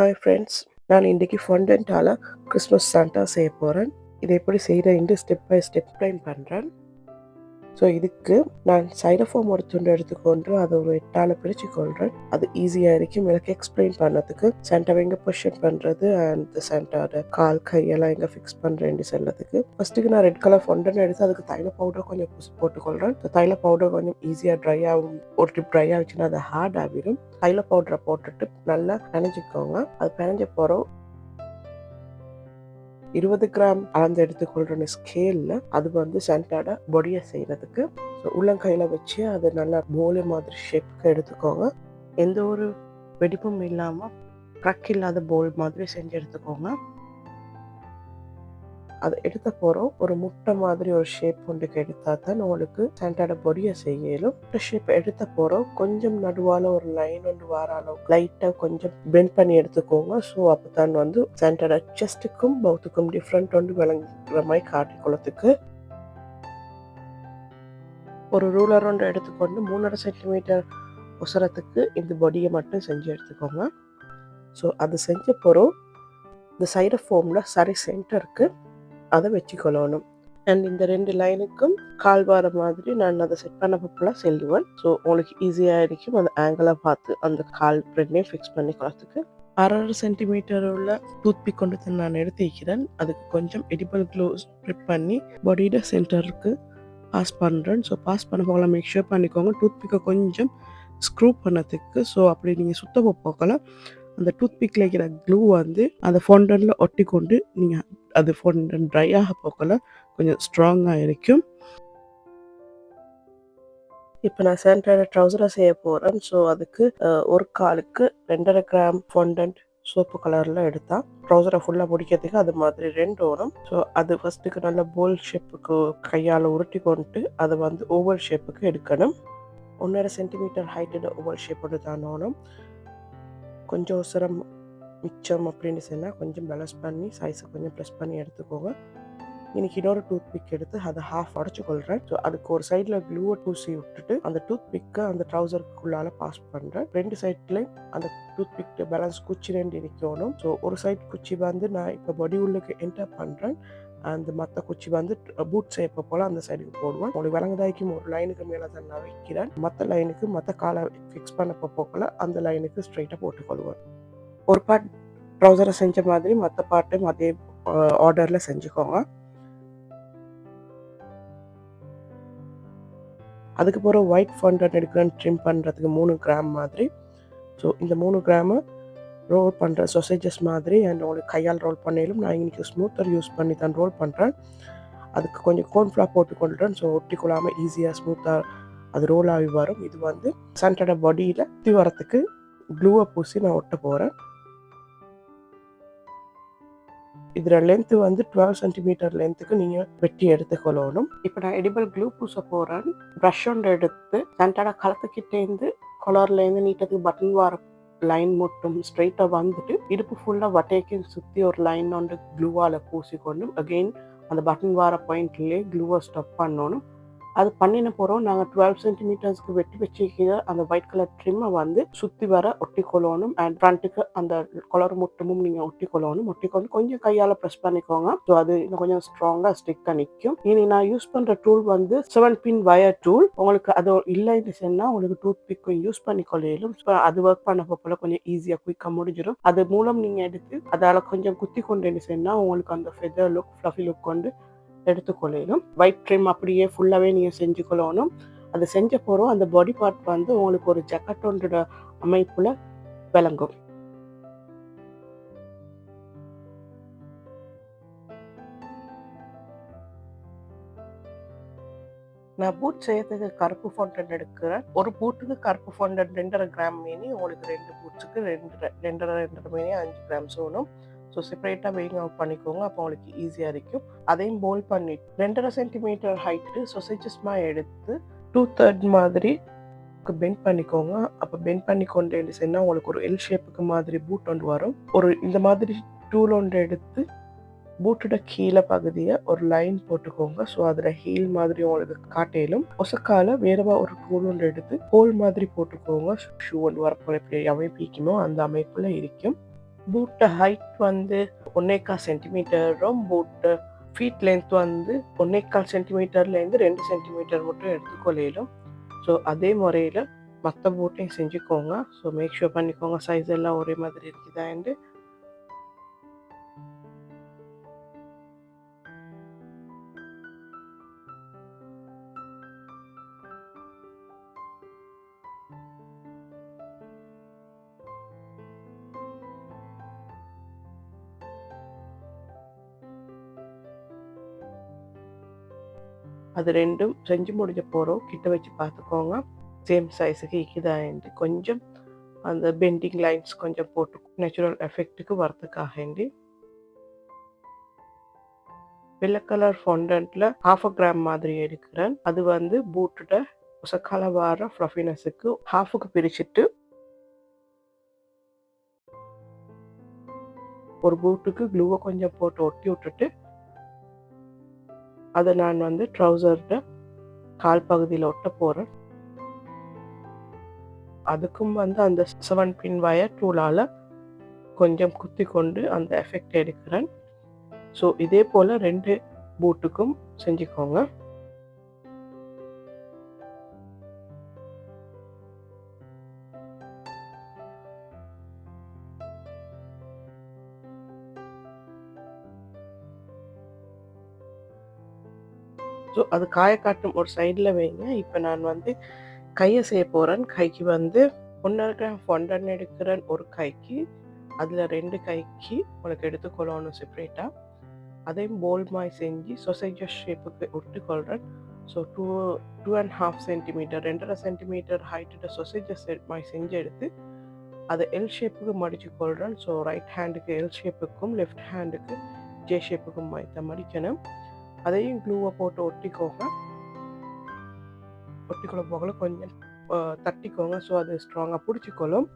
Hi friends நான் இன்றைக்கி ஃபண்டன்ட்டால் Christmas Santa செய்ய போகிறேன் இதை எப்படி செய்கிறேன் ஸ்டெப் பை ஸ்டெப் ப்ளைன் பண்ணுறேன் ஸோ இதுக்கு நான் சைடஃபோம் ஒரு துண்டு எடுத்துக்கொண்டு அதை ஒரு எட்டால் பிரித்து கொள்கிறேன் அது ஈஸியாக இருக்கும். எனக்கு எக்ஸ்பிளைன் பண்ணதுக்கு சென்டரை எங்கே பொஷன் பண்ணுறது அண்ட் சாண்டாவோட கால் கையெல்லாம் எங்கே ஃபிக்ஸ் பண்ணுறேன்னு சொல்லதுக்கு ஃபஸ்ட்டுக்கு நான் ரெட் கலர் ஃபொண்டன் எடுத்து அதுக்கு தைல பவுடர் கொஞ்சம் பூசி போட்டுக்கொள்கிறேன் தைல பவுடர் கொஞ்சம் ஈஸியாக ட்ரை ஆகும். ஒரு டிப் ட்ரை ஆச்சுன்னா அது ஹார்ட் ஆகிடும் தைல பவுடரை போட்டுட்டு நல்லா நினைச்சிக்கோங்க அது பிணைஞ்ச போகிறோம் இருபது கிராம் அளந்து எடுத்துக்கொள்ற ஸ்கேலில் அது வந்து சென்டர்ட பொடியை செய்கிறதுக்கு ஸோ உள்ளங்கையில் வச்சு அதை நல்லா போலி மாதிரி ஷேப்புக்கு எடுத்துக்கோங்க. எந்த ஒரு வெடிப்பும் இல்லாமல் ட்ரக் இல்லாத போல் மாதிரி செஞ்சு எடுத்துக்கோங்க. அதை எடுத்த போகிறோம் ஒரு முட்டை மாதிரி ஒரு ஷேப் ஒன்றுக்கு எடுத்தால் தான் உங்களுக்கு சென்டர்ட பொடியை செய்யலும் முட்டை ஷேப் எடுத்த போகிறோம் கொஞ்சம் நடுவால் ஒரு லைன் ஒன்று வர அளவுக்கு லைட்டாக கொஞ்சம் பெண்ட் பண்ணி எடுத்துக்கோங்க. ஸோ அப்போ தான் வந்து சென்டர்ட செஸ்ட்டுக்கும் பௌத்துக்கும் டிஃப்ரெண்ட் ஒன்று விளங்குற மாதிரி காட்டிக்கொள்ளத்துக்கு ஒரு ரூலர் ஒன்று எடுத்துக்கொண்டு மூணரை சென்டிமீட்டர் உசரத்துக்கு இந்த பொடியை மட்டும் செஞ்சு எடுத்துக்கோங்க. ஸோ அது செஞ்ச போகிறோம் இந்த சைடு ஃபோமில் சரி சென்டருக்கு அதை வச்சுக்கொள்ளணும். அண்ட் இந்த ரெண்டு லைனுக்கும் கால் வார மாதிரி நான் அதை செட் பண்ண போல செல்லுவேன். ஸோ உங்களுக்கு ஈஸியாக இருக்கும். அந்த ஆங்கிளாக பார்த்து அந்த கால் ரெண்டையும் ஃபிக்ஸ் பண்ணி கொள்ளத்துக்கு அரை சென்டிமீட்டர் உள்ள டூத்பிக் கொண்டு தான் நான் எடுத்து வைக்கிறேன் அதுக்கு கொஞ்சம் எடிபிள் க்ளோ ஸ்ப்ரிட் பண்ணி பாடியோட சென்டருக்கு பாஸ் பண்ணுறேன் ஸோ பாஸ் பண்ண போகல மேக் ஷூர் பண்ணிக்கோங்க. டூத்பிக்கை கொஞ்சம் ஸ்க்ரூ பண்ணதுக்கு. ஸோ அப்படி நீங்கள் சுத்த போக்கலாம் அந்த டூத்பிக்கில் இருக்கிற க்ளூ வந்து அந்த ஃபவுண்டனில் ஒட்டி கொண்டு நீங்கள் அது ஃபோன் ட்ரை ஆக போக்கல கொஞ்சம் ஸ்ட்ராங்காக இருக்கும். இப்போ நான் சேண்டோட ட்ரௌசரை செய்ய போகிறேன் ஸோ அதுக்கு ஒரு காலுக்கு ரெண்டரை கிராம் ஃபோண்டன்ட் சோப்பு கலரில் எடுத்தால் ட்ரௌசரை ஃபுல்லாக பிடிக்கிறதுக்கு அது மாதிரி ரெண்டு வரும் ஸோ அது ஃபஸ்ட்டுக்கு நல்ல போல் ஷேப்புக்கு கையால் உருட்டி கொண்டு அதை வந்து ஓவல் ஷேப்புக்கு எடுக்கணும். ஒன்றரை சென்டிமீட்டர் ஹைட்டோட ஓவல் ஷேப் தான் ஓணும். கொஞ்சம் சிரமம் மிச்சம் அப்படின்னு சொன்னால் கொஞ்சம் பேலன்ஸ் பண்ணி சைஸை கொஞ்சம் ப்ரெஸ் பண்ணி எடுத்துக்கோங்க. இன்னைக்கு இன்னொரு டூத் பிக் எடுத்து அதை ஹாஃப் அடைச்சு கொள்கிறேன் ஸோ அதுக்கு ஒரு சைடில் க்ளூவை பூசி விட்டுட்டு அந்த டூத் பிக்கை அந்த ட்ரௌசருக்குள்ளால பாஸ் பண்ணுறேன் ரெண்டு சைட்லேயும் அந்த டூத் பிக் பேலன்ஸ் குச்சி ரெண்டு இருக்கணும் ஸோ ஒரு சைட் குச்சி வந்து நான் இப்போ பாடி உள்ளுக்கு என்டர் பண்ணுறேன் அந்த மற்ற குச்சி வந்து பூட் சேப்பை போல் அந்த சைடுக்கு போடுவேன். உங்களுக்கு விலங்குதாய்க்கும் ஒரு லைனுக்கு மேலே தான் நான் வைக்கிறேன். மற்ற லைனுக்கு மற்ற காலை ஃபிக்ஸ் பண்ண போக்கில் அந்த லைனுக்கு ஸ்ட்ரைட்டாக போட்டுக்கொள்வேன். ஒரு பார்ட் ட்ரௌசரை செஞ்ச மாதிரி மற்ற பார்ட்டும் அதே ஆர்டரில் செஞ்சுக்கோங்க. அதுக்கப்புறம் ஒயிட் ஃபண்டட் எடுக்கிறேன் ட்ரிம் பண்ணுறதுக்கு மூணு கிராம் மாதிரி. ஸோ இந்த மூணு கிராமு ரோல் பண்ணுற சொசேஜஸ் மாதிரி அண்ட் உங்களுக்கு கையால் ரோல் பண்ணிலும் நான் இன்றைக்கி ஸ்மூத்தர் யூஸ் பண்ணி தான் ரோல் பண்ணுறேன் அதுக்கு கொஞ்சம் கோன்ஃப்ளார் போட்டு கொண்டுறேன் ஸோ ஒட்டி கொள்ளாமல் ஈஸியாக ஸ்மூத்தாக அது ரோல் ஆகி வரும். இது வந்து சென்டரோட பாடியில் சுற்றி வரத்துக்கு க்ளூவை பூசி நான் ஒட்ட போகிறேன் இதில் லென்த்து வந்து டுவெல் சென்டிமீட்டர் லென்த்துக்கு நீங்கள் வெட்டி எடுத்துக்கொள்ளணும். இப்போ நான் எடிபிள் க்ளூ பூச போகிறேன் ப்ரஷ் ஒன்று எடுத்து சென்டாட களத்துக்கிட்டேருந்து கொலர்லேருந்து நீட்டத்துக்கு பட்டன் வார லைன் மட்டும் ஸ்ட்ரைட்டாக வந்துட்டு இடுப்பு ஃபுல்லாக வட்டைக்கு சுற்றி ஒரு லைன் ஒன்று க்ளூவால் பூசிக்கொண்டு அகெயின் அந்த பட்டன் வார பாயிண்ட்லேயே க்ளூவை ஸ்டப் பண்ணணும். அது பண்ணின போகிறோம் நாங்கள் டுவெல் சென்டிமீட்டர்ஸ்க்கு வெட்டி வச்சுக்கிற அந்த ஒயிட் கலர் ட்ரிம்மை வந்து சுற்றி வர ஒட்டி கொள்ளணும் அண்ட் ஃப்ரண்ட்டுக்கு அந்த கலர் முட்டமும் நீங்கள் ஒட்டி கொள்ளணும் ஒட்டிக்கொண்டு கொஞ்சம் கையால் ப்ரெஸ் பண்ணிக்கோங்க. ஸோ அது இன்னும் கொஞ்சம் ஸ்ட்ராங்காக ஸ்டிக்காக நிற்கும் இனி நான் யூஸ் பண்ணுற டூல் வந்து செவன் பின் வயர் டூல் உங்களுக்கு அது இல்லைன்னு சொன்னால் உங்களுக்கு டூத் பிக்கும் யூஸ் பண்ணி கொள்ளையிலும் ஸோ அது ஒர்க் பண்ண போல கொஞ்சம் ஈஸியாக குயிக்காக முடிஞ்சிடும். அது மூலம் நீங்கள் எடுத்து அதால் கொஞ்சம் குத்தி கொண்டு சொன்னால் உங்களுக்கு அந்த ஃபெதர் லுக் ஃப்ளஃபி லுக் கொண்டு எடுத்துக்கொள்ளணும். ஒயிட் ட்ரிம் அப்படியே ஃபுல்லாகவே நீங்கள் செஞ்சு கொள்ளணும் அது செஞ்ச போகிறோம் அந்த பாடி பார்ட் வந்து உங்களுக்கு ஒரு ஜக்கட்டோன்ற அமைப்பில் விளங்கும். நான் பூட் செய்யறதுக்கு கருப்பு ஃபவுண்டன் எடுக்கிறேன். ஒரு பூட்டுக்கு கருப்பு ஃபவுண்டன் ரெண்டரை கிராம் மீனி உங்களுக்கு ரெண்டு பூட்ஸுக்கு ரெண்டு ரெண்டரை ரெண்டரை மீனி அஞ்சு கிராம்ஸ் வேணும் ஸோ செப்பரேட்டாக வெயிங் அவுட் பண்ணிக்கோங்க. அப்போ உங்களுக்கு ஈஸியாக இருக்கும். அதையும் போல் பண்ணி ரெண்டரை சென்டிமீட்டர் ஹைட்டு சொசைச்சஸ்மாக எடுத்து டூ தேர்ட் மாதிரி பெண்ட் பண்ணிக்கோங்க. அப்போ பெண்ட் பண்ணி கொண்டு சொன்னால் உங்களுக்கு ஒரு எல் ஷேப்புக்கு மாதிரி பூட் ஒன்று வரும். ஒரு இந்த மாதிரி டூல் ஒன்று எடுத்து பூட்டோட கீழே பகுதியை ஒரு லைன் போட்டுக்கோங்க. ஸோ அதில் ஹீல் மாதிரி உங்களுக்கு காட்டையிலும் ஒசக்கால வேறவா ஒரு டூல் ஒன்று எடுத்து ஹோல் மாதிரி போட்டுக்கோங்க. ஷூ ஒன்று வரப்போ எப்படி அமைப்பிக்குமோ அந்த அமைப்பில் இருக்கும். பூட்டு ஹைட் வந்து ஒன்னேக்கால் சென்டிமீட்டரும் பூட்டு ஃபீட் லென்த் வந்து ஒன்னேகால் சென்டிமீட்டர்லேருந்து ரெண்டு சென்டிமீட்டர் மட்டும் எடுத்துக்கொள்ளையிலும். ஸோ அதே முறையில் மற்ற பூட்டையும் செஞ்சுக்கோங்க. ஸோ மேக் ஷூர் பண்ணிக்கோங்க. சைஸ் எல்லாம் ஒரே மாதிரி இருக்குதாண்டு அது ரெண்டும் செஞ்சு முடிஞ்ச போகிறோம் கிட்ட வச்சு பார்த்துக்கோங்க சேம் சைஸுக்கு இக்குதாண்டு கொஞ்சம் அந்த பெண்டிங் லைன்ஸ் கொஞ்சம் போட்டு நேச்சுரல் எஃபெக்ட்டுக்கு வரதுக்காகண்டி வெள்ளை கலர் ஃபொண்டன்ட்ல ஹாஃப் அ கிராம் மாதிரி எடுக்கிறேன். அது வந்து பூட்டுட உசக்கால வார ஃப்ளஃபினஸுக்கு ஹாஃபுக்கு பிரிச்சுட்டு ஒரு பூட்டுக்கு க்ளூவை கொஞ்சம் போட்டு ஒட்டி விட்டுட்டு அதை நான் வந்து ட்ரௌசர்ட கால் பகுதியில் ஒட்ட போகிறேன் அதுக்கும் வந்து அந்த செவன் பின் வயர் டூலால் கொஞ்சம் குத்தி கொண்டு அந்த எஃபெக்ட் எடுக்கிறேன். ஸோ இதே போல் ரெண்டு பூட்டுக்கும் செஞ்சுக்கோங்க. ஸோ அது காய காட்டும் ஒரு சைடில் வைங்க. இப்போ நான் வந்து கையை செய்ய போகிறேன் கைக்கு வந்து ஒன்றரை கிராம் ஃபொண்டன் எடுக்கிறேன் ஒரு கைக்கு. அதில் ரெண்டு கைக்கு உனக்கு எடுத்துக்கொள்ளணும் செப்பரேட்டாக அதையும் போல் மாய் செஞ்சு சொசைஜர் ஷேப்புக்கு விட்டுக்கொள்கிறேன் so two two and half centimetre ரெண்டரை சென்டிமீட்டர் ஹைட்டில் சொசைஜர் ஷேப் மாய் செஞ்சு எடுத்து அதை எல் ஷேப்புக்கு மடித்து கொள்கிறேன் ஸோ ரைட் ஹேண்டுக்கு எல் ஷேப்புக்கும் லெஃப்ட் ஹேண்டுக்கு ஜே ஷேப்புக்கும் மைத்த மடிக்கணும். அதையும் க்ளூவை போட்டு ஒட்டிக்கோங்க. ஒட்டிக்கொள்ள போகல கொஞ்சம் தட்டிக்கோங்க. ஸோ அது ஸ்ட்ராங்காக பிடிச்சிக்கொள்ளும்.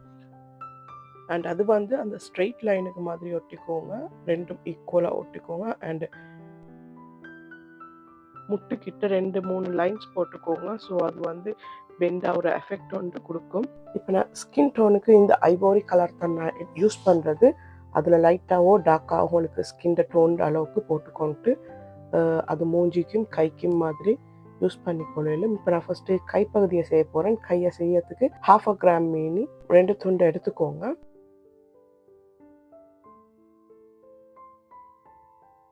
அண்ட் அது வந்து அந்த ஸ்ட்ரெயிட் லைனுக்கு மாதிரி ஒட்டிக்கோங்க. ரெண்டும் ஈக்குவலாக ஒட்டிக்கோங்க. அண்டு முட்டுக்கிட்ட ரெண்டு மூணு லைன்ஸ் போட்டுக்கோங்க. ஸோ அது வந்து பெண்டாக ஒரு எஃபெக்ட் ஒன்று கொடுக்கும். இப்போ நான் ஸ்கின் டோனுக்கு இந்த ஐவோரி கலர் தான் நான் யூஸ் பண்ணுறது அதில் லைட்டாகவோ டார்க்காகவோ உங்களுக்கு ஸ்கின் டோன் அளவுக்கு போட்டுக்கொண்டு அது மூஞ்சிக்கும் கைக்கும் மாதிரி யூஸ் பண்ணிக்கொள்ளும் இப்போ நான் ஃபஸ்ட்டு கைப்பகுதியை செய்ய போகிறேன் கையை செய்யறதுக்கு ஹாஃப் அ கிராம் மீனி ரெண்டு துண்டை எடுத்துக்கோங்க.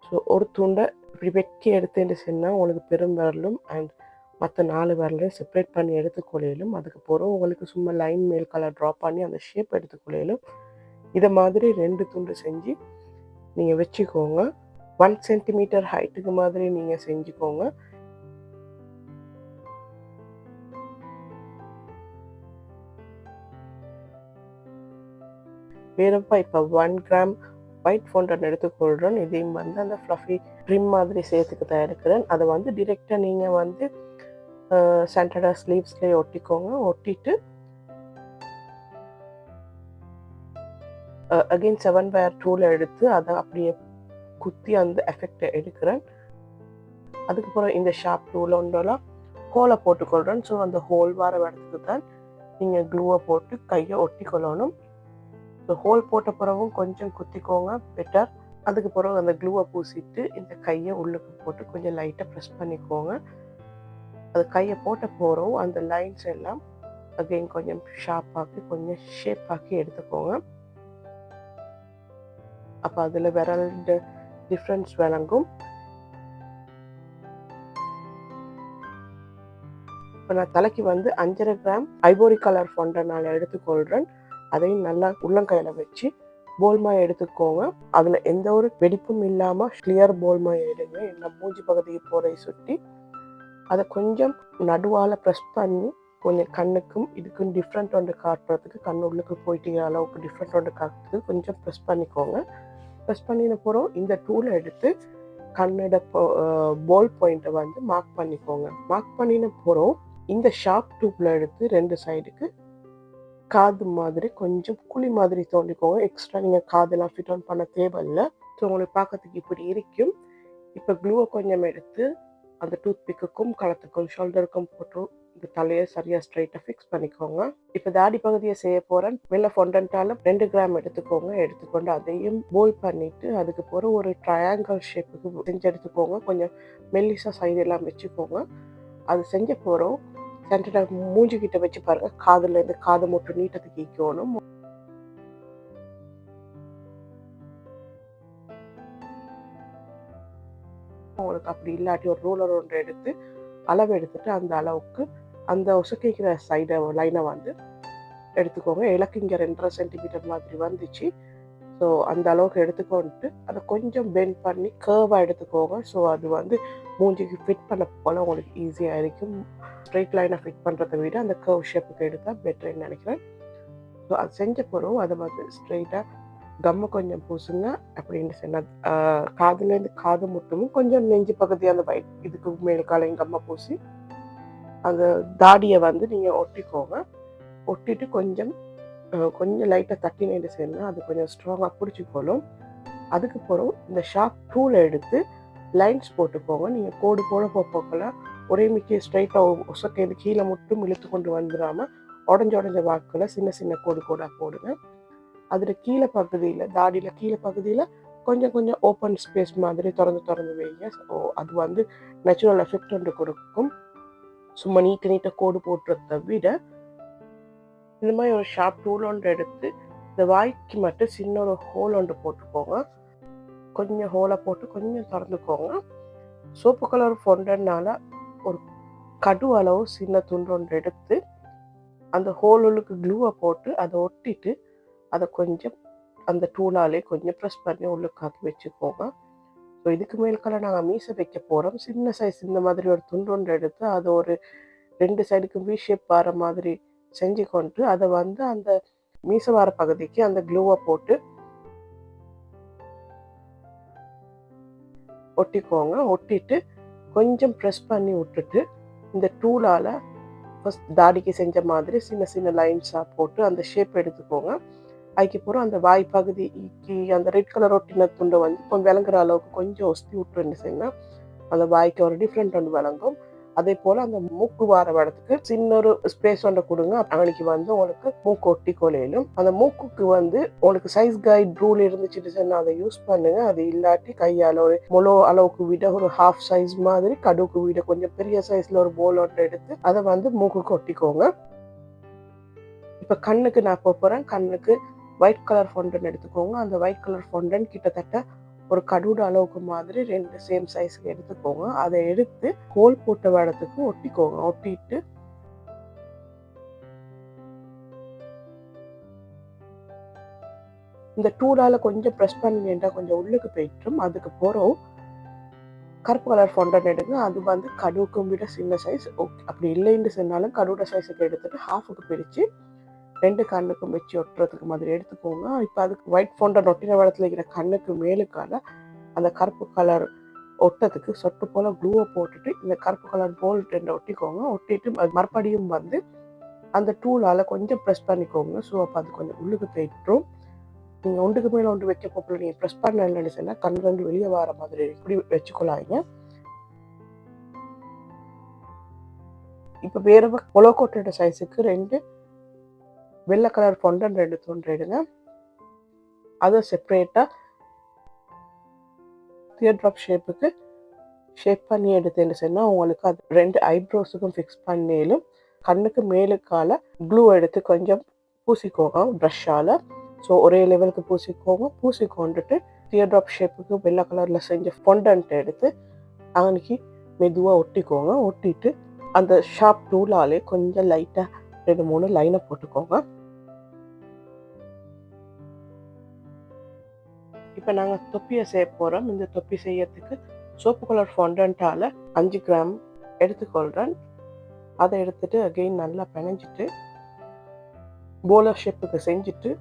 ஸோ ஒரு துண்டை இப்படி வெட்டி எடுத்துட்டு சொன்னால் உங்களுக்கு பெரும் விரலும் அண்ட் மற்ற நாலு விரலையும் செப்பரேட் பண்ணி எடுத்துக்கொள்ளையிலும் அதுக்கு பிறகு உங்களுக்கு சும்மா லைன் மேல் கலர் ட்ரா பண்ணி அந்த ஷேப் எடுத்துக்கொள்ளையிலும் இதை மாதிரி ரெண்டு துண்டு செஞ்சு நீங்கள் வச்சுக்கோங்க. ஒன் சென்டிமீட்டர் ஹைட்டுக்கு மாதிரி நீங்கள் செஞ்சுக்கோங்க. வேறப்பா இப்போ ஒன் கிராம் ஒயிட் ஃபவுண்டன் எடுத்துக்கொள்கிறோம் இதையும் வந்து அந்த ஃப்ளஃபி ட்ரிம் மாதிரி சேர்த்துக்கு தான் அதை வந்து டிரெக்டாக நீங்கள் வந்து சென்டர்டாக ஸ்லீவ்ஸ்லேயே ஒட்டிக்கோங்க. ஒட்டிட்டு அகெயின் செவன் வயர் டூவில் எடுத்து அதை அப்படியே குத்தி அந்த எஃபெக்டை எடுக்கிறேன். அதுக்கப்புறம் இந்த ஷார்ப் டூவில் ஒன்றெல்லாம் ஹோலை போட்டுக்கொள்கிறேன் ஸோ அந்த ஹோல் வர இடத்துக்கு தான் நீங்கள் க்ளூவை போட்டு கையை ஒட்டி கொள்ளணும் ஸோ ஹோல் போட்ட பிறகும் கொஞ்சம் குத்திக்கோங்க பெட்டர் அதுக்கு பிறகு அந்த க்ளூவை பூசிட்டு இந்த கையை உள்ளுக்கு போட்டு கொஞ்சம் லைட்டாக ப்ரெஸ் பண்ணிக்கோங்க. அது கையை போட்ட போகிறோம் அந்த லைன்ஸ் எல்லாம் அகைன் கொஞ்சம் ஷார்ப்பாக்கி கொஞ்சம் ஷேப் ஆக்கி எடுத்துக்கோங்க. அப்போ அதில் விரல் டிஃப்ரென்ஸ் விளங்கும் இப்போ நான் தலைக்கு வந்து அஞ்சரை கிராம் ஐபோரி கலர் ஃபண்டை நான் எடுத்துக்கொள்கிறேன் அதையும் நல்லா உள்ளங்கையில் வச்சு போல்மாய் எடுத்துக்கோங்க. அதில் எந்த ஒரு வெடிப்பும் இல்லாமல் கிளியர் போல்மாய் எடுங்க. என்ன மூஞ்சி பகுதிக்கு போரை சுற்றி அதை கொஞ்சம் நடுவால் ப்ரெஸ் பண்ணி கொஞ்சம் கண்ணுக்கும் இதுக்கும் டிஃப்ரெண்ட் ஒன்று காட்டுறதுக்கு கண் உள்ளுக்கு போயிட்டீங்க அளவுக்கு டிஃப்ரெண்ட் ஒன்று காட்டுறதுக்கு கொஞ்சம் ப்ரெஸ் பண்ணிக்கோங்க. ப்ரெஸ் பண்ணின போகிறோம் இந்த டூலை எடுத்து கண்ணோட போல் பாயிண்ட்டை வந்து மார்க் பண்ணிக்கோங்க. மார்க் பண்ணின போகிறோம் இந்த ஷார்ப் டூப்பில் எடுத்து ரெண்டு சைடுக்கு காது மாதிரி கொஞ்சம் குழி மாதிரி தோண்டிக்கோங்க. எக்ஸ்ட்ரா நீங்கள் காதெல்லாம் ஃபிட் ஆன் பண்ண தேவையில்லை. ஸோ உங்களுக்கு பார்க்கறதுக்கு இப்படி இருக்கும். இப்போ க்ளூவை கொஞ்சம் எடுத்து அந்த டூத் பிக்குக்கும் களத்துக்கும் ஷோல்டருக்கும் போட்டு இந்த தலையை சரியாக ஸ்ட்ரைட்டாக ஃபிக்ஸ் பண்ணிக்கோங்க. இப்போ தாடி பகுதியை செய்ய போகிறேன் வெள்ளை ஃபொண்டன்ட்டாலும் ரெண்டு கிராம் எடுத்துக்கோங்க. எடுத்துக்கொண்டு அதையும் போல் பண்ணிவிட்டு அதுக்கு போகிற ஒரு ட்ரையாங்கிள் ஷேப்புக்கு செஞ்சு எடுத்துக்கோங்க. கொஞ்சம் மெல்லிசா சைடு எல்லாம் வச்சுக்கோங்க. அது செஞ்ச போகிறோம் சென்டரை மூஞ்சிக்கிட்ட வச்சு பாருங்கள் காதுலேருந்து இருந்து காது மட்டும் நீட்டத்துக்கு ஈக்கணும் உங்களுக்கு அப்படி இல்லாட்டி ஒரு ரூலர் ஒன்று எடுத்து அளவு எடுத்துட்டு அந்த அளவுக்கு அந்த உசக்கிக்கிற சைடை லைனை வந்து எடுத்துக்கோங்க. எனக்கு இங்கே ரெண்டரை சென்டிமீட்டர் மாதிரி வந்துச்சு. ஸோ அந்த அளவுக்கு எடுத்துக்கொண்டு அதை கொஞ்சம் பெண்ட் பண்ணி கேர்வாக எடுத்துக்கோங்க. ஸோ அது வந்து மூஞ்சிக்கு ஃபிட் பண்ண போல உங்களுக்கு ஈஸியாக இருக்கும். ஸ்ட்ரைட் லைனை ஃபிட் பண்ணுறதை விட அந்த கர்வ் ஷேப்புக்கு எடுத்தால் பெட்டர்னு நினைக்கிறேன். ஸோ அது செஞ்ச பிறகு அதை வந்து ஸ்ட்ரைட்டாக கம்மை கொஞ்சம் பூசுங்க. அப்படின்னு சொன்னால் காதுலேருந்து காது முட்டமும் கொஞ்சம் நெஞ்சு பகுதி அந்த வயிட் இதுக்கு மேல் காலையும் கம்மை பூசி அந்த தாடியை வந்து நீங்கள் ஒட்டிக்கோங்க. ஒட்டிட்டு கொஞ்சம் கொஞ்சம் லைட்டாக தட்டி நைட்டு செய்யணும் அது கொஞ்சம் ஸ்ட்ராங்காக பிடிச்சிக்கொள்ளும் அதுக்கு பிறகு இந்த ஷார்ப் டூலை எடுத்து லைன்ஸ் போட்டுக்கோங்க. நீங்கள் கோடு போட போக்கல ஒரே மிக்கி ஸ்ட்ரைட்டாக ஒசக்கையில் கீழே மட்டும் இழுத்து கொண்டு வந்துடாமல் உடஞ்ச உடஞ்ச வாக்கில் சின்ன சின்ன கோடு கோடாக போடுங்க. அதில் கீழே பகுதியில் தாடியில் கீழே பகுதியில் கொஞ்சம் கொஞ்சம் ஓப்பன் ஸ்பேஸ் மாதிரி திறந்து திறந்து வைங்க. ஸோ அது வந்து நேச்சுரல் எஃபெக்ட் ஒன்று கொடுக்கும். சும்மா நீட்ட நீட்ட கோடு போட்டுறத விட இந்த மாதிரி ஒரு ஷார்ப் டூல் ஒன்று எடுத்து இந்த வாய்க்கு மட்டும் சின்ன ஒரு ஹோல் ஒன்று போட்டுக்கோங்க. கொஞ்சம் ஹோலை போட்டு கொஞ்சம் திறந்துக்கோங்க. சோப்பு கலர் ஃபொண்டனால ஒரு கடு அளவு சின்ன துண்டு ஒன்று எடுத்து அந்த ஹோலுக்கு க்ளூவை போட்டு அதை ஒட்டிட்டு அதை கொஞ்சம் அந்த டூலாலே கொஞ்சம் ப்ரெஸ் பண்ணி உள்ளுக்காக்கி வச்சுக்கோங்க. ஸோ இதுக்கு மேல்கால நாங்கள் மீசை வைக்க போகிறோம் சின்ன சைஸ் இந்த மாதிரி ஒரு துண்டு ஒன்று எடுத்து அதை ஒரு ரெண்டு சைடுக்கும் வி ஷேப் வர மாதிரி செஞ்சு கொண்டு அதை வந்து அந்த மீசை வர பகுதிக்கு அந்த க்ளூவை போட்டு ஒட்டிக்கோங்க. ஒட்டிட்டு கொஞ்சம் ப்ரெஸ் பண்ணி விட்டுட்டு இந்த டூலால் ஃபஸ்ட் தாடிக்கு செஞ்ச மாதிரி சின்ன சின்ன லைன்ஸாக போட்டு அந்த ஷேப் எடுத்துக்கோங்க. அதுக்கப்புறம் அந்த வாய் பகுதிக்கு அந்த ரெட் கலர் ஒட்டின துண்டை வந்து இப்போ விளங்குற அளவுக்கு கொஞ்சம் ஒஸ்தி விட்டுருந்து செய்யணும் அந்த வாய்க்கு ஒரு டிஃப்ரெண்ட் ஒன்று விளங்கும். அதே போல் அந்த மூக்கு வார இடத்துக்கு சின்ன ஒரு ஸ்பேஸ் ஒன்றை கொடுங்க. அவனுக்கு வந்து உங்களுக்கு மூக்கு ஒட்டி கொலையிலும். அந்த மூக்குக்கு வந்து உங்களுக்கு சைஸ் கைட் ரூல் இருந்துச்சுட்டு சொன்னால் அதை யூஸ் பண்ணுங்க. அது இல்லாட்டி கையால் ஒரு முழு அளவுக்கு விட ஒரு ஹாஃப் சைஸ் மாதிரி கடுவுக்கு விட கொஞ்சம் பெரிய சைஸ்ல ஒரு போல் ஒன்று எடுத்து அதை வந்து மூக்குக்கு ஒட்டிக்கோங்க. இப்போ கண்ணுக்கு நான் போக போகிறேன் கண்ணுக்கு ஒயிட் கலர் ஃபவுண்டன் எடுத்துக்கோங்க. அந்த ஒயிட் கலர் ஃபவுண்டன் கிட்டத்தட்ட ஒரு கடூட அளவுக்கு மாதிரி ரெண்டு சேம் சைஸ்க்கு எடுத்துக்கோங்க. அதை எடுத்து கோல் போட்ட இடத்துக்கு ஒட்டிக்கோங்க. ஒட்டிட்டு இந்த டூலால கொஞ்சம் ப்ரெஸ் பண்ணிட்டா கொஞ்சம் உள்ளுக்கு போயிட்டும் அதுக்கு போகிறோம் கருப்பு கலர் ஃபொண்டன் எடுங்க. அது வந்து கடுவுக்கும் விட சின்ன சைஸ் ஓகே அப்படி இல்லைன்னு சொன்னாலும் கடுவோட சைஸுக்கு எடுத்துட்டு ஹாஃபுக்கு பிரித்து ரெண்டு கண்ணுக்கும் வச்சு ஒட்டுறதுக்கு மாதிரி எடுத்துக்கோங்க இப்போ அதுக்கு ஒயிட் ஃபோண்டை நொட்டின வளத்தில் இருக்கிற கண்ணுக்கு மேலுக்கால அந்த கருப்பு கலர் ஒட்டத்துக்கு சொட்டு போல் க்ளூவை போட்டுட்டு இந்த கருப்பு கலர் போல் ரெண்டை ஒட்டிக்கோங்க. ஒட்டிட்டு அது மறுபடியும் வந்து அந்த டூலால் கொஞ்சம் ப்ரெஸ் பண்ணிக்கோங்க. ஸோ அப்போ அது கொஞ்சம் உள்ளுக்கு போயிட்டுரும் நீங்கள் ஒன்றுக்கு மேலே ஒன்று வைக்க போகல நீங்கள் ப்ரெஸ் பண்ணலன்னு சொன்னால் கண் ரெண்டு வெளியே வர மாதிரி இப்படி வச்சுக்கொள்ளாங்க இப்போ வேற கொலோக்கோட்டோட சைஸுக்கு ரெண்டு வெள்ளை கலர் ஃபொண்டன் ரெண்டு துண்டு எடுங்க. அதை செப்பரேட்டாக தியர் ட்ராப் ஷேப்புக்கு ஷேப் பண்ணி எடுத்தேன்னு சொன்னால் உங்களுக்கு அது ரெண்டு ஐப்ரோஸுக்கும் ஃபிக்ஸ் பண்ணிலும் கண்ணுக்கு மேலுக்கால க்ளூ எடுத்து கொஞ்சம் பூசிக்கோங்க ப்ரஷ்ஷால் ஸோ ஒரே லெவலுக்கு பூசிக்கோங்க. பூசிக்கொண்டுட்டு தியர் ட்ராப் ஷேப்புக்கு வெள்ளை கலரில் செஞ்ச ஃபொண்டன்ட் எடுத்து அன்னைக்கு மெதுவாக ஒட்டிக்கோங்க. ஒட்டிட்டு அந்த ஷார்ப் டூலாலே கொஞ்சம் லைட்டாக ரெண்டு மூணு லைனை போட்டுக்கோங்க. இப்போ நாங்கள் தொப்பியை செய்ய போகிறோம் இந்த தொப்பி செய்யறதுக்கு சோப்பு கலர் ஃபொண்டன்ட்டால் அஞ்சு கிராம் எடுத்துக்கொள்கிறேன் அதை எடுத்துட்டு அகெயின் நல்லா பிணைஞ்சிட்டு போலர் ஷேப்புக்கு செஞ்சுட்டு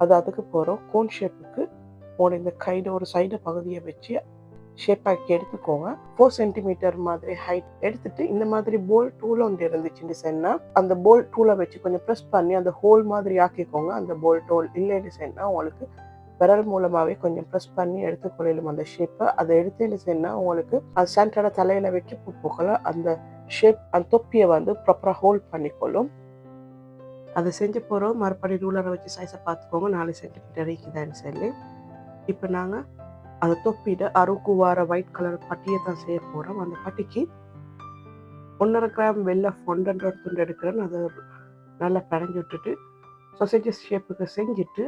அது அதுக்கு போகிறோம் கோன் ஷேப்புக்கு உங்களோட இந்த கையில் ஒரு சைடு பகுதியை வச்சு ஷேப் ஆக்கி எடுத்துக்கோங்க. ஃபோர் சென்டிமீட்டர் மாதிரி ஹைட் எடுத்துட்டு இந்த மாதிரி போல் டூல ஒன்று இருந்துச்சுன்னு டிசைன்னா அந்த போல் டூலை வச்சு கொஞ்சம் ப்ரெஸ் பண்ணி அந்த ஹோல் மாதிரி ஆக்கிக்கோங்க. அந்த போல் டோல் இல்லைன்னு டிசைன்னா உங்களுக்கு விரல் மூலமாகவே கொஞ்சம் ப்ரெஸ் பண்ணி எடுத்து எடுத்துக்கொள்ளும் அந்த ஷேப்பை அதை எடுத்து டிசைன்னா உங்களுக்கு அது சென்டரோட தலையில் வைக்க போகல அந்த ஷேப் அந்த தொப்பியை வந்து ப்ராப்பராக ஹோல்ட் பண்ணிக்கொள்ளும். அதை செஞ்ச போகிறோம் மறுபடி ரூலரை வச்சு சைஸை பார்த்துக்கோங்க. நாலு சென்டிமீட்டர் இருக்குதான்னு சொல்லி இப்போ நாங்கள் அந்த தொப்பியிட அறுக்கு வார ஒயிட் கலர் பட்டியை தான் செய்ய போகிறோம் அந்த பட்டிக்கு ஒன்றரை கிராம் வெள்ளை ஃபொண்டன்ற துண்டு எடுக்கிறேன்னு அதை நல்லா பிணைஞ்சி விட்டுட்டு சொசைட்டிஸ் ஷேப்புக்கு செஞ்சுட்டு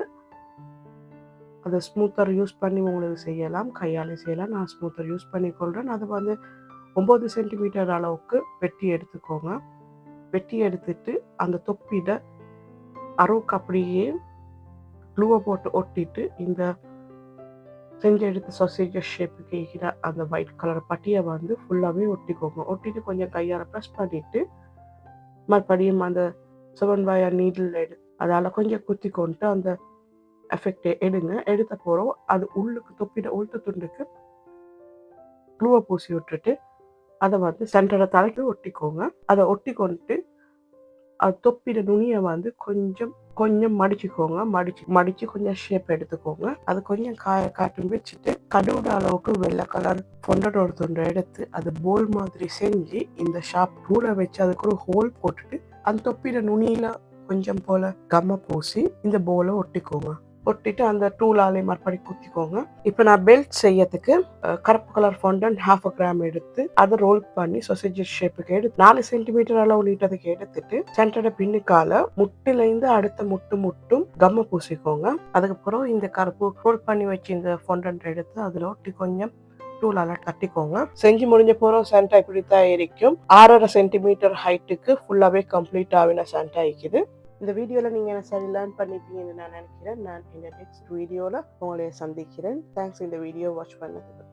அதை ஸ்மூத்தர் யூஸ் பண்ணி உங்களுக்கு செய்யலாம். கையாலே செய்யலாம். நான் ஸ்மூத்தர் யூஸ் பண்ணி கொள்கிறேன் அதை வந்து ஒம்பது சென்டிமீட்டர் அளவுக்கு வெட்டி எடுத்துக்கோங்க. வெட்டி எடுத்துட்டு அந்த தொப்பிட அருவுக்கு அப்படியே க்ளூவை போட்டு ஒட்டிட்டு இந்த செஞ்சு எடுத்து சொசேஜஸ் ஷேப்புக்கு இருக்கிற அந்த ஒயிட் கலர் பட்டியை வந்து ஃபுல்லாகவே ஒட்டிக்கோங்க. ஒட்டிட்டு கொஞ்சம் கையால் ப்ரெஸ் பண்ணிவிட்டு மறுபடியும் அந்த செவன் வயர் நீடில் எடு அதால் கொஞ்சம் குத்தி கொண்டு அந்த எஃபெக்டை எடுங்க. எடுத்த போகிறோம் அது உள்ளுக்கு தொப்பிட உளுத்த துண்டுக்கு க்ளூவை பூசி விட்டுட்டு அதை வந்து சென்டரை தலைக்கு ஒட்டிக்கோங்க. அதை ஒட்டி கொண்டு அது தொப்பிட நுனியை வந்து கொஞ்சம் கொஞ்சம் மடிச்சுக்கோங்க. மடிச்சு மடிச்சு கொஞ்சம் ஷேப் எடுத்துக்கோங்க. அது கொஞ்சம் காய காட்டும் வச்சுட்டு கடவுட அளவுக்கு வெள்ளை கலர் பொண்டடோட தொண்டை எடுத்து அது போல் மாதிரி செஞ்சு இந்த ஷாப் ரூலை வச்சு அதுக்கு ஒரு ஹோல் போட்டுட்டு அந்த தொப்பியில நுனியில கொஞ்சம் போல கம்ம பூசி இந்த போலை ஒட்டிக்கோங்க. ஒட்டிட்டு அந்த டூலாலே மறுபடி குத்திக்கோங்க. இப்போ நான் பெல்ட் செய்யறதுக்கு கருப்பு colour fondant half a gram எடுத்து அதை ரோல் பண்ணி சொசைஜ் ஷேப்புக்கு எடுத்து நாலு சென்டிமீட்டர் அளவு நீட்டதுக்கு எடுத்துட்டு சென்டரோட பின்னுக்கால முட்டிலேருந்து அடுத்த முட்டு முட்டும் கம்ம பூசிக்கோங்க. அதுக்கப்புறம் இந்த கருப்பு ரோல் பண்ணி வச்சு இந்த ஃபவுண்டன் எடுத்து அதில் ஒட்டி கொஞ்சம் டூலால தட்டிக்கோங்க. செஞ்சு முடிஞ்ச போறோம் சென்டா இப்படி தான் இருக்கும் ஆறரை சென்டிமீட்டர் ஹைட்டுக்கு ஃபுல்லாவே கம்ப்ளீட் ஆகின சென்டா இருக்குது இந்த வீடியோவில் நீங்கள் என்ன சரி லேர்ன் பண்ணிப்பீங்கன்னு நான் நினைக்கிறேன். நான் இந்த நெக்ஸ்ட் வீடியோவில் உங்களை சந்திக்கிறேன். தேங்க்ஸ் இந்த வீடியோ வாட்ச் பண்ணதுக்கு.